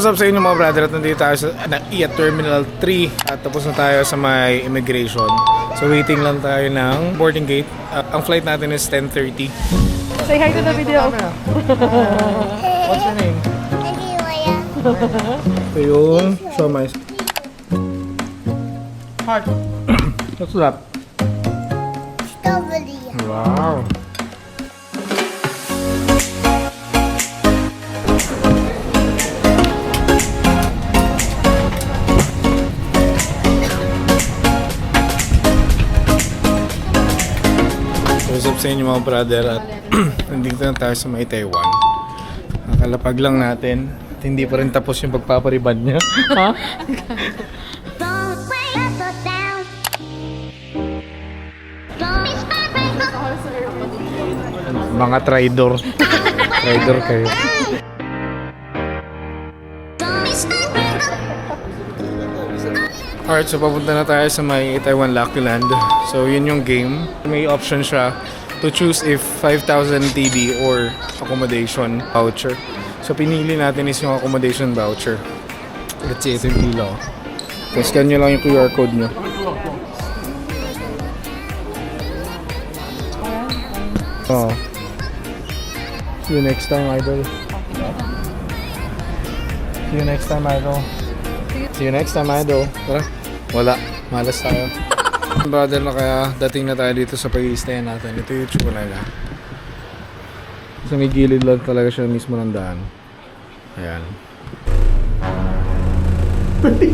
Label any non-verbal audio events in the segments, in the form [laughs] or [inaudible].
So what's up sa inyo mga brother at nandito tayo sa na, iya Terminal 3 at tapos na tayo sa may immigration. So waiting lang tayo ng boarding gate. Uh, ang flight natin is 10.30. Say hi to the video. What's your name? Ito yung siomay. Heart. What's that? [coughs] strawberry. Wow. Sa inyo mga brother at [clears throat] nandito na tayo sa may Taiwan. Nakalapag lang natin at hindi pa rin tapos yung pagpapariban niya. [laughs] ha? Mga traidor. traidor kayo. Alright, so papunta na tayo sa may Taiwan Lucky Land. So yun yung game. May option siya to choose if 5,000 TD or accommodation voucher. So pinili natin is yung accommodation voucher. Let's see, ito yung pila. oh. So scan nyo lang yung QR code nyo. Oh. See you next time, idol. See you next time, idol. See you next time, idol. Tara. Wala. Malas tayo. Brother na kaya dating na tayo dito sa pag-i-stay natin. Ito yung tsura nila. Sa may gilid lang talaga siya mismo ng daan. Ayan. [laughs]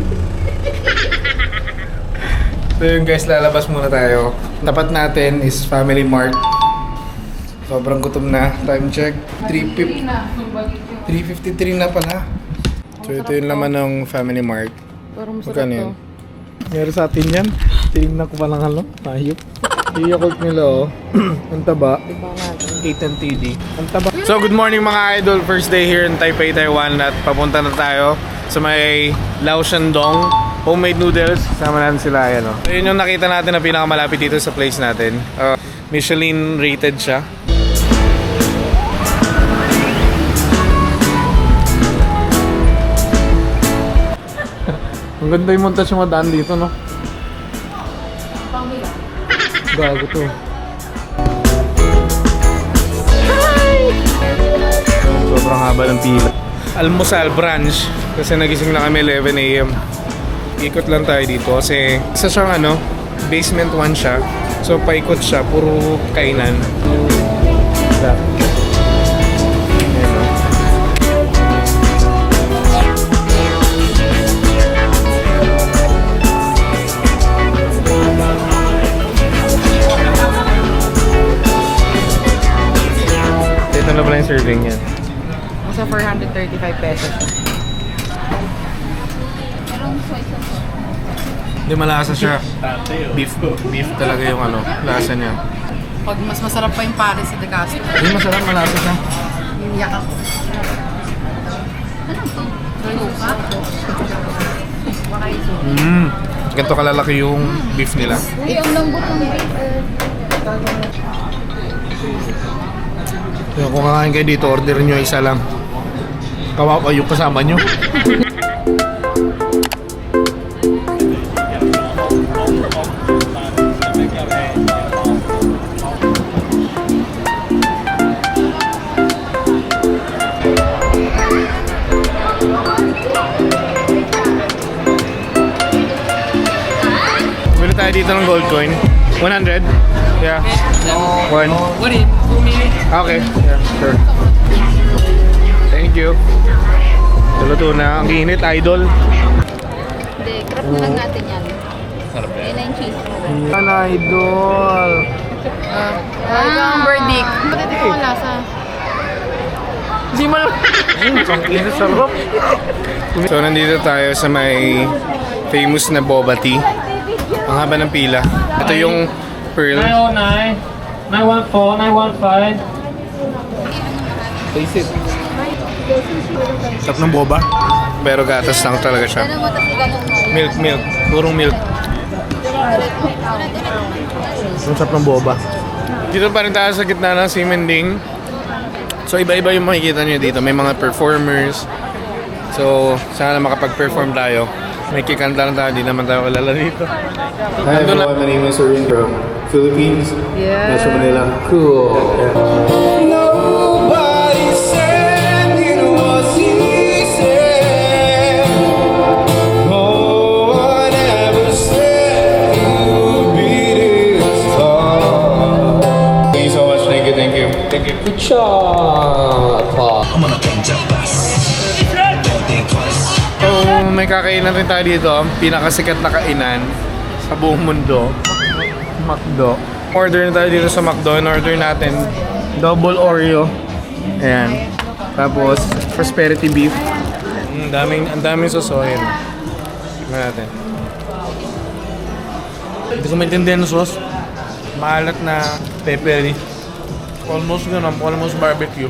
so yun guys, lalabas muna tayo. Tapat natin is Family Mart. Sobrang gutom na. Time check. 3.50. 3.53 na pala. So ito yung laman ng Family Mart. Parang masarap Magkano to. yun? Meron sa atin yan. Tinignan ko pa lang ano. Hayop. Yung Yakult nila oh. [clears throat] Ang taba. Nga? 8 and TD. Ang taba. So good morning mga idol. First day here in Taipei, Taiwan at papunta na tayo sa may Lao Shandong homemade noodles. Sama natin sila yan oh. So yun yung nakita natin na pinakamalapit dito sa place natin. Uh, Michelin rated siya. Ang ganda yung montage yung madaan dito, no? Gago to. Sobrang haba ng pila. Almusal branch kasi nagising lang kami 11 a.m. Ikot lang tayo dito kasi isa siyang ano, basement 1 siya. So paikot siya, puro kainan. Diba? Serving yan. Nasa 435 pesos. Hindi malasa siya. Beef. Beef talaga yung ano, lasa niya. Pag mas masarap pa yung Paris sa De Castro. Hindi masarap, malasa siya. Iyak ako. Ano to? Iso. Mmm. Ganito kalalaki yung beef nila. Uy, ang lambot ng beef. Kaya kung kakain kayo dito, order nyo isa lang. Kawawa yung kasama nyo. Bili tayo dito ng gold coin. 100? Yeah. One. What it? Okay. Yeah, sure. Thank you. Luto na. Ang init, idol. Hindi, crap na lang natin yan. Sarap yan. Yan na yung cheese. An idol. Ah, ito ang verdict. Ba't ito ang lasa? Hindi mo lang. Ang sarap. So, nandito tayo sa may famous na boba tea. Ang haba ng pila. Ito yung pearl. 909, 914, 915. It. Sarap ng boba. Pero gatas lang talaga siya. Milk, milk. Purong milk. Ang sarap ng boba. Dito pa rin tayo sa gitna ng Simending. So iba-iba yung makikita nyo dito. May mga performers. So, sana makapag-perform tayo. May kikanta lang tayo, hindi naman tayo kilala dito. Hi everyone, my name is Orin from Philippines, Yeah. Metro Manila. Cool. Nobody you. So, may kakainan rin tayo dito. Ang pinakasikat na kainan sa buong mundo. McDo. Order na tayo dito sa McDo. In-order natin double Oreo. Ayan. Tapos, prosperity beef. Ang daming, ang daming sosohin. Tingnan natin. Hindi ko maintindihan ng sauce. Maalat na peppery. Almost ganun, almost barbecue.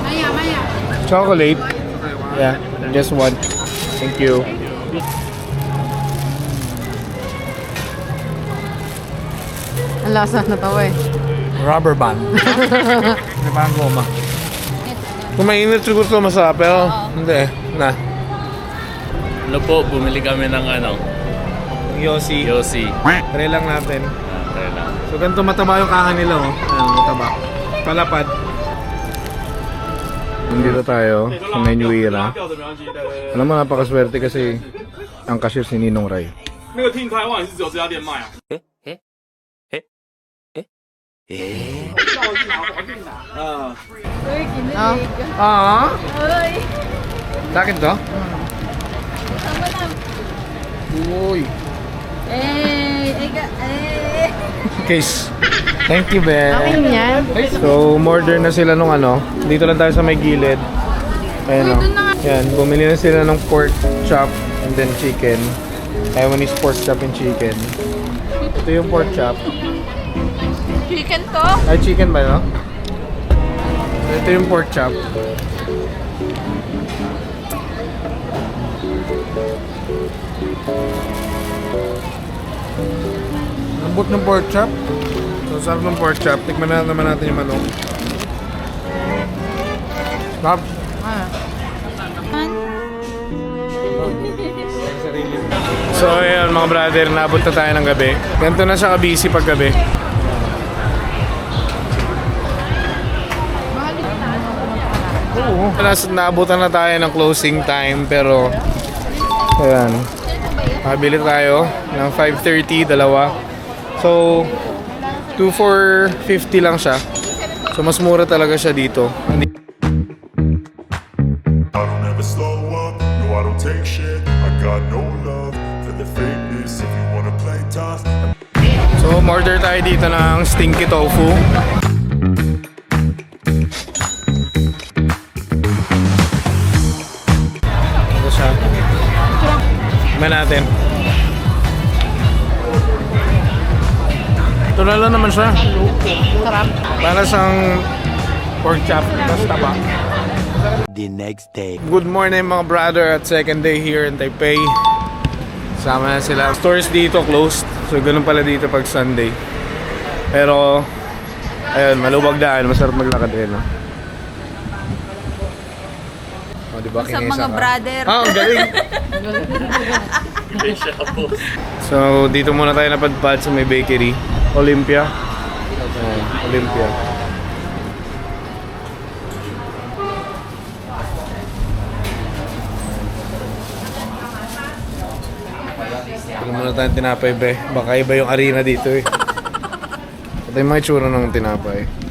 Maya, maya. Chocolate. Yeah, just one. Thank you. Ang lasa na tawa eh. Rubber band. [laughs] Di ba ang goma? Kung mainit siguro ito masarap, pero hindi. Na. Ano po, bumili kami ng ano, Yossi. Yossi. Try lang natin. So ganito mataba yung kaha nila oh. Ayan, mataba. Palapad. Nandito tayo sa may New Era. Alam mo, napakaswerte kasi ang cashier si Ninong Ray. Eh? Eh? Eh? Eh? Eh? Ah. Ah? Ah? Sa akin to? Uy. 卖啊。Oh. Bakit to? Uy. Case. Thank you, Ben. Akin yan. So, order na sila nung ano. Dito lang tayo sa may gilid. Ayan o. Yan, bumili na sila ng pork chop and then chicken. Taiwanese pork chop and chicken. Ito yung pork chop. Chicken to? Ay, chicken ba no? Ito yung pork chop. Lambot ng pork chop. So, sarap ng pork chop. Tikman na naman natin yung manok. Sarap. So ayun mga brother, naabot na tayo ng gabi. Ganito na siya ka-busy pag gabi. Oo. Nas, naabutan na tayo ng closing time pero ayan. Mabili tayo ng 5.30, dalawa. So, 2 for 50 lang siya. So, mas mura talaga siya dito. Hindi I don't ever slow up, no I don't take shit I got no love for the fakeness If you wanna play tough So, order tayo dito ng stinky tofu. Natin. Ito na lang naman siya. Sarap. Para siyang pork chop. Basta ba? The next day. Good morning mga brother at second day here in Taipei. Sama na sila. Stores dito closed. So ganun pala dito pag Sunday. Pero ayun, maluwag daan, masarap maglakad din. No? Oh, di ba? Sa mga ka? brother. Ah, ang galing. so, dito muna tayo napadpad sa may bakery. Olympia. Ayan, Olympia. Tignan muna tayo ng tinapay, be. Baka iba yung arena dito eh. Ito yung mga itsura ng tinapay.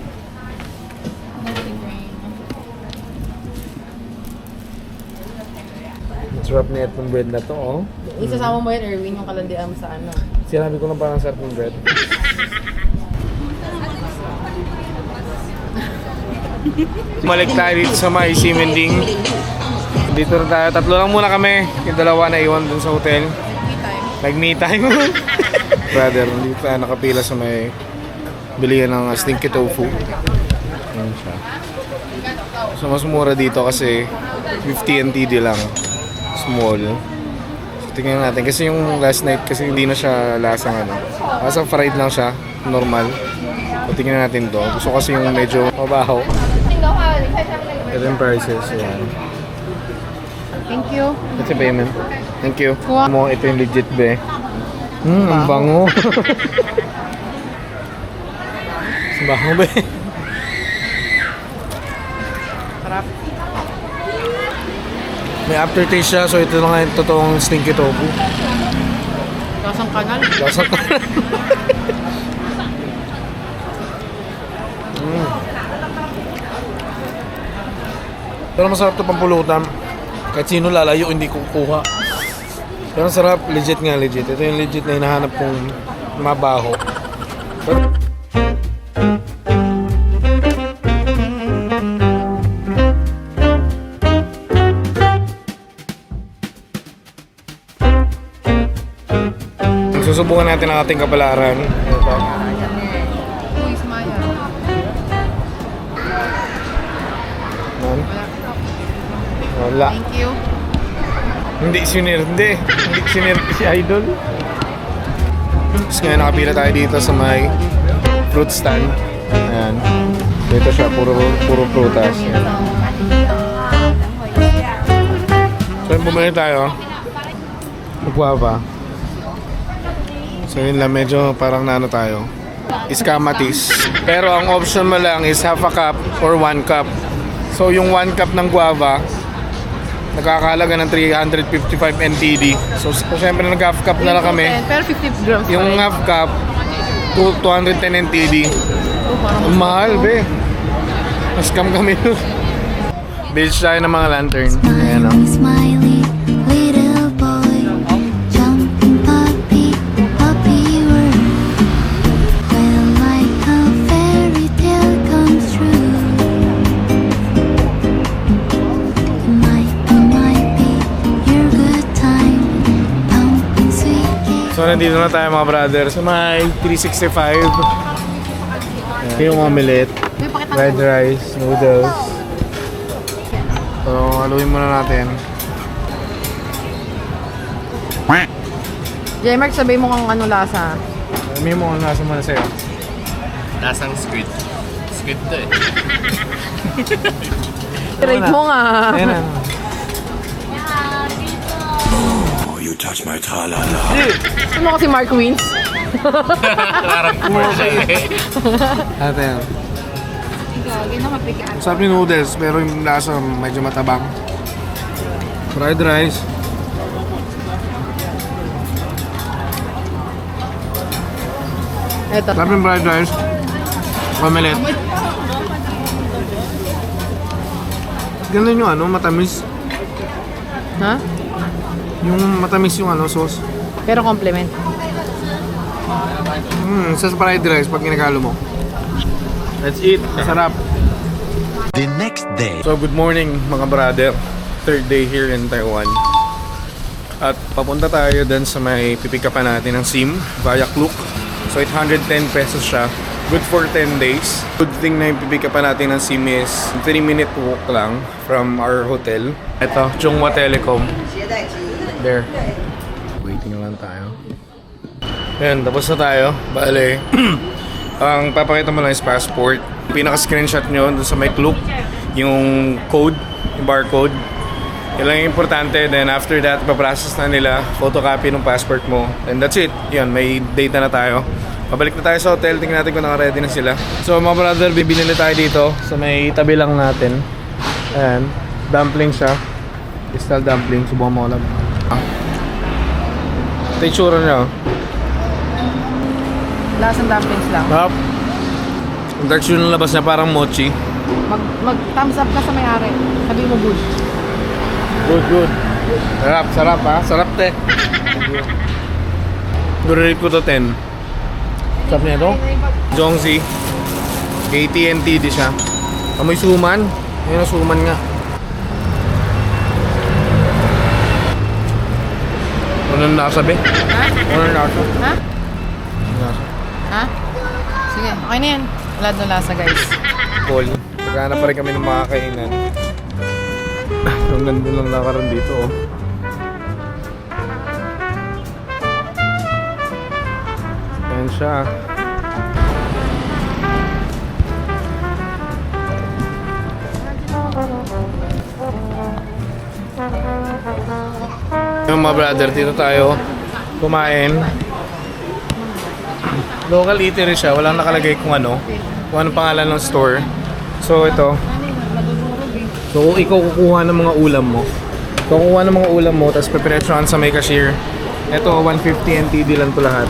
Sarap na itong bread na to, oh. Isasama mo yan, Erwin, yung kalandian mo sa ano. Sinabi ko na parang sarap ng bread. Balik tayo dito sa may Simending. Dito na tayo. Tatlo lang muna kami. Yung dalawa na iwan dun sa hotel. Like me time. [laughs] Brother, dito tayo nakapila sa may bilihan ng stinky tofu. Ayan siya. So mas mura dito kasi 50 NTD lang. Small. So, tingnan natin. Kasi yung last night kasi hindi na siya lasang ano. Lasang fried lang siya. Normal. So tingnan natin to. Gusto kasi yung medyo mabaho. Ito yung prices. Ayan. Thank you. Ito yung payment. Thank you. Kuha. Mo, ito yung legit be. Hmm, ang bango. [laughs] Ang bango be. Sarap. May aftertaste siya, so ito lang yung totoong stinky tofu. Lasang kanal. Lasa ko. [laughs] mm. Pero masarap to pampulutan. Kahit sino lalayo, hindi kukuha. Pero sarap, legit nga, legit. Ito yung legit na hinahanap kong mabaho. Pero, Susubukan natin ang ating kapalaran. Ito. Nan. Wala. Thank you. Hindi sinir, hindi. Hindi sinir si Idol. Tapos ngayon nakapila tayo dito sa may fruit stand. Ayan. Dito siya, puro, puro prutas. Ayan. So bumili tayo. Magwapa. So yun lang, medyo parang nano tayo. Iskamatis. Pero ang option mo lang is half a cup or one cup. So yung one cup ng guava, nakakalaga ng 355 NTD. So, so syempre nag half cup na lang kami. Pero 50 grams Yung half cup, two- 210 NTD. Oh, Ang mahal, be. Mas scam kami. [laughs] Bills tayo ng mga lantern. Ayan oh. o. So nandito na tayo mga brother sa may 365. Ayan. Yung pakita fried rice, noodles. So haluin muna natin. J-Mark, sabihin mo kung ano lasa. Alam mo kung nasa muna sa'yo. Lasang squid. Squid to eh. Rate mo nga. Ayan na. You touch my tra-la-la. Ano kasi Mark Wins? Parang siya eh. Atin. Gagi na mapigaan. Sarap yung noodles, pero yung lasa medyo matabang. Fried rice. Ito. Sarap yung fried rice. Omelette. Ganun yung ano, matamis. Ha? Yung matamis yung ano, sauce. Pero compliment. Hmm, sa fried rice pag ginagalo mo. Let's eat. Masarap. The next day. So, good morning mga brother. Third day here in Taiwan. At papunta tayo dun sa may pipikapan natin ng SIM via Klook. So, 810 pesos siya. Good for 10 days. Good thing na yung pipikapan natin ng SIM is 3 minute walk lang from our hotel. Ito, Chunghwa Telecom. There. Waiting lang tayo. Ayan, tapos na tayo. Bale, [clears throat] ang papakita mo lang is passport. Pinaka-screenshot nyo dun sa may Klook, yung code, yung barcode. Yan lang yung importante. Then after that, paprocess na nila, photocopy ng passport mo. And that's it. Yan, may data na tayo. Pabalik na tayo sa hotel. Tingnan natin kung naka-ready na sila. So mga brother, bibili tayo dito sa may tabi lang natin. Ayan. Dumpling siya. Crystal dumpling. Subukan mo lang. Ito yung tsura niya. oh. Lasang dumplings lang. Sarap. Ang texture ng labas niya parang mochi. Mag, mag thumbs up ka sa may-ari. Sabi mo good. Good, good. Sarap, sarap ha. Sarap te. Durate ko to 10. Sarap niya to. Jongzi. AT&T di siya. Amoy suman. Ayun ang suman nga. Ano nang nasa be? Ha? Ano nang nasa? Ha? Nasa. Ha? Sige, okay na yan. Wala doon lasa, guys. Paul. Naghanap pa rin kami ng mga kainan. Ang ganda lang nakaroon dito oh. Ayan siya. Mga brother, dito tayo kumain. Local eatery siya, walang nakalagay kung ano, kung anong pangalan ng store. So ito. So ikaw kukuha ng mga ulam mo, kukuha ng mga ulam mo, tapos peperechohan sa may cashier. Ito, 150 NTD lang to lahat.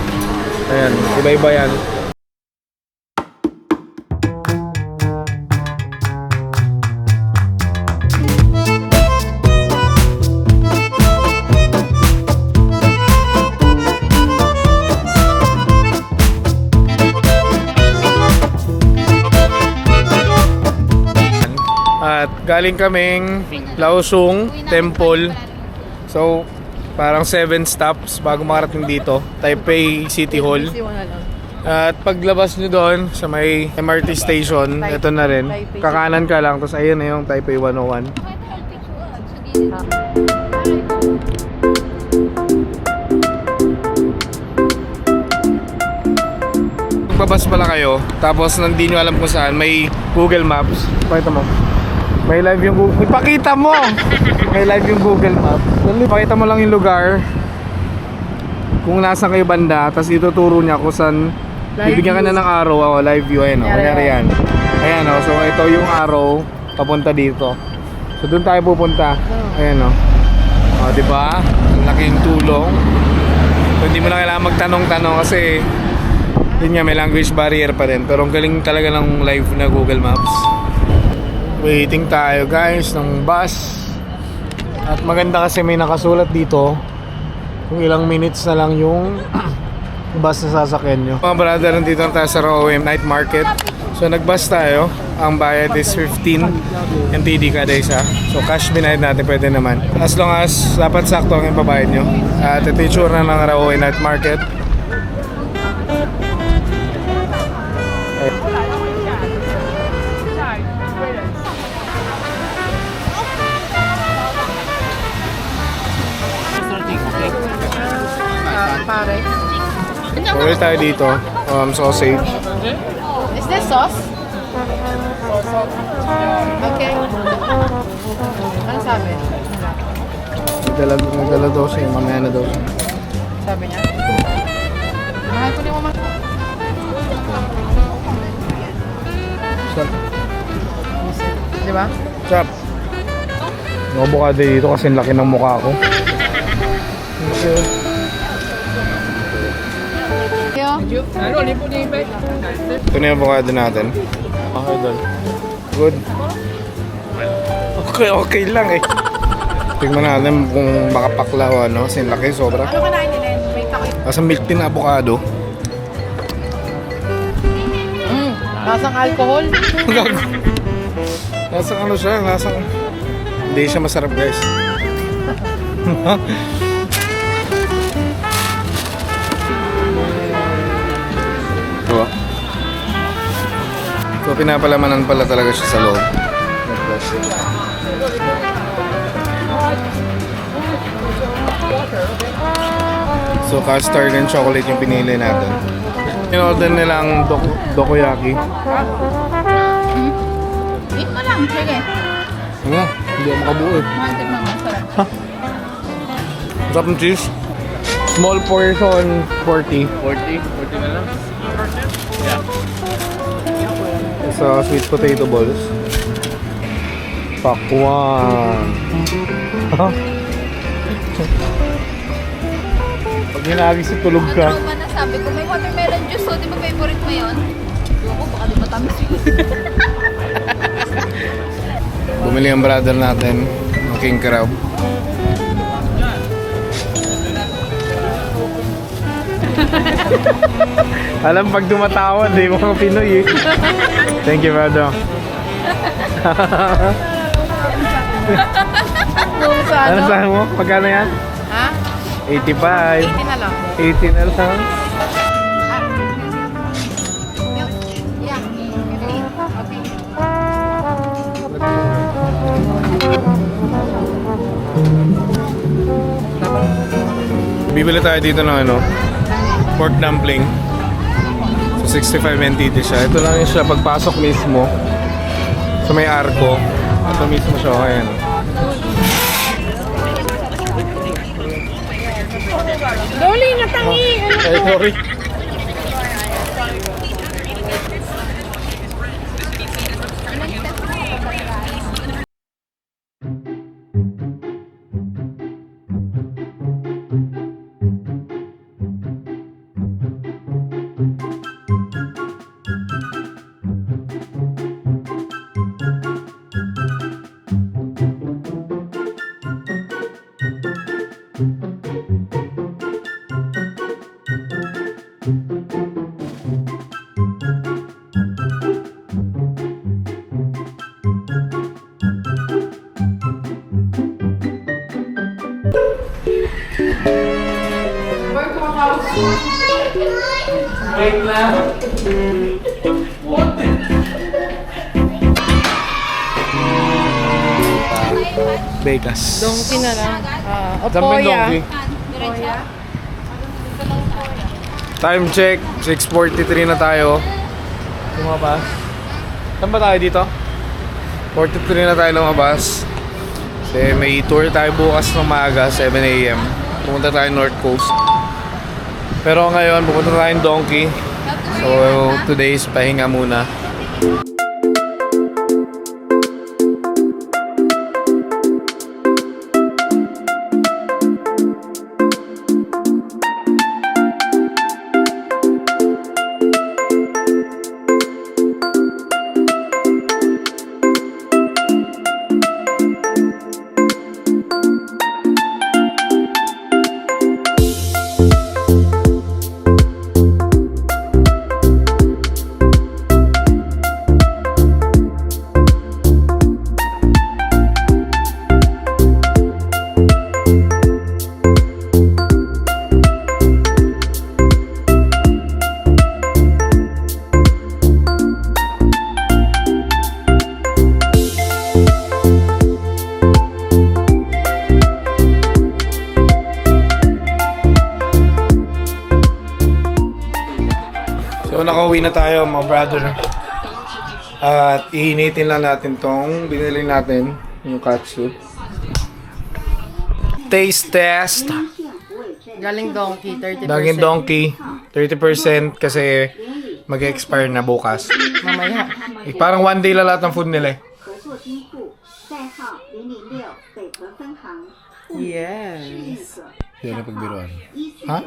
Ayan, iba-iba yan. Galing kaming Laosung Temple. So, parang 7 stops bago makarating dito. Taipei City Hall. At paglabas nyo doon sa may MRT station, ito na rin. Kakanan ka lang, tapos ayun na yung Taipei 101. Magbabas pala kayo, tapos hindi nyo alam kung saan, may Google Maps. Pakita mo. May live yung Google. Ipakita mo! May live yung Google Maps. Dali, Pakita mo lang yung lugar. Kung nasa kayo banda, tapos ituturo niya kung saan bibigyan ka na ng araw, oh, live view, ayan o, kunyari yan. Ayan o, so ito yung araw, papunta dito. So doon tayo pupunta. Ayan o. O, di ba? Ang laking tulong. So, hindi mo na kailangan magtanong-tanong kasi yun nga, may language barrier pa rin. Pero ang galing talaga ng live na Google Maps. Waiting tayo guys ng bus. At maganda kasi may nakasulat dito kung ilang minutes na lang yung [clears throat] bus na sasakyan nyo. Mga brother, nandito na tayo sa OM Night Market. So nagbus tayo. Ang bayad is 15 NTD kada isa. So cash binayad natin pwede naman. As long as dapat sakto ang ibabayad nyo. At ito yung tsura ng Raoe Night Market. Order tayo dito. Um, sausage. Is this sauce? Okay. Ano sabi? Nagdala, nagdala daw siya. Mamaya na daw siya. Sabi niya? Mahal ko ni mama. Sarap. Di ba? Sarap. Avocado dito kasi laki ng mukha ko. Yo. Ito na yung avocado natin. Okay, doon. Good. Okay, okay lang eh. Tingnan natin kung baka pakla o ano. Kasi laki, sobra. Ano kanain nila? May takoy. Nasa milk tin na avocado. Mm. Lasang alcohol. Gago. [laughs] Lasang ano siya, lasang... Hindi siya masarap guys. [laughs] So pinapalamanan pala talaga siya sa loob. ng plastic. So custard and chocolate yung pinili natin. In-order nilang dok dokoyaki. Eat mo lang, sige. Ano? Hindi ako makabuo eh. Din mga masarap. Sarap ng cheese. Small portion, 40. 40? 40 na lang? Sa sweet potato balls. Pakwan. Pag hinagis sa tulog ka. trauma na sabi ko, may watermelon juice, so di ba favorite mo yun? Ayoko, baka di matamis yun. Bumili ang brother natin ng king crab. [laughs] Alam pag tumatawad eh, mga Pinoy eh. Thank you, brother. Kung sa Ano ano? sabi mo? Pagkano yan? Ha? 85. 80 na lang. 80 na lang. Yeah, 50. Okay. Bibili tayo dito ng ano, pork dumpling. So 65 NTT siya. Ito lang yung siya pagpasok mismo. So may arko. Ito mismo siya. Ayan. Doli na tangi! Ay, sorry. Wait lang. Vegas. Donkey na lang. Ah, ba yung donkey? Opoya. Time check. 6.43 na tayo. Lumabas. Saan ba tayo dito? 43 na tayo lumabas. Kasi may tour tayo bukas ng maaga, 7 a.m. Pumunta tayo North Coast. Pero ngayon, pupunta tayong Donkey. So, today is pahinga muna. Pauwi na tayo mga brother. At ihinitin lang natin tong binili natin, yung katsu. Taste test. Galing donkey, 30%. Daging donkey, 30% kasi mag-expire na bukas. Mamaya. Eh, parang one day lang lahat ng food nila eh. Yes. Yan ang pagbiruan. Ha?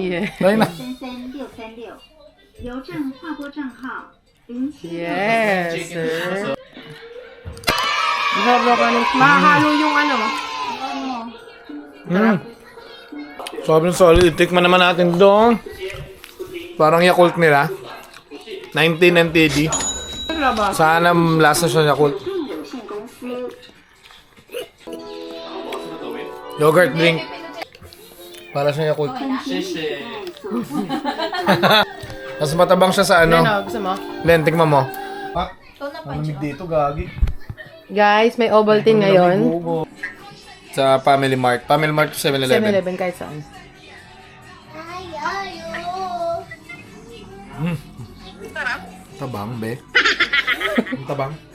Yeah. Dahil na. 邮政划拨账号零七六 Yes, sir. Ihalo ka ng... Mahalo yung ano. Mm. Sobrang solid. Tikman naman natin doon. Parang Yakult nila. 19 NTD. Sana lasa siya Yakult. 有限公司。 Yogurt drink. Para sa Yakult. [laughs] [laughs] Mas matabang siya sa ano. Ano, gusto mo? Len, tikman mo. Ah, malamig dito, gagi. Guys, may Ovaltine ngayon. Sa Family Mart. Family Mart to 7-Eleven. 7-Eleven kahit saan. Tabang, be. [laughs] Ang tabang.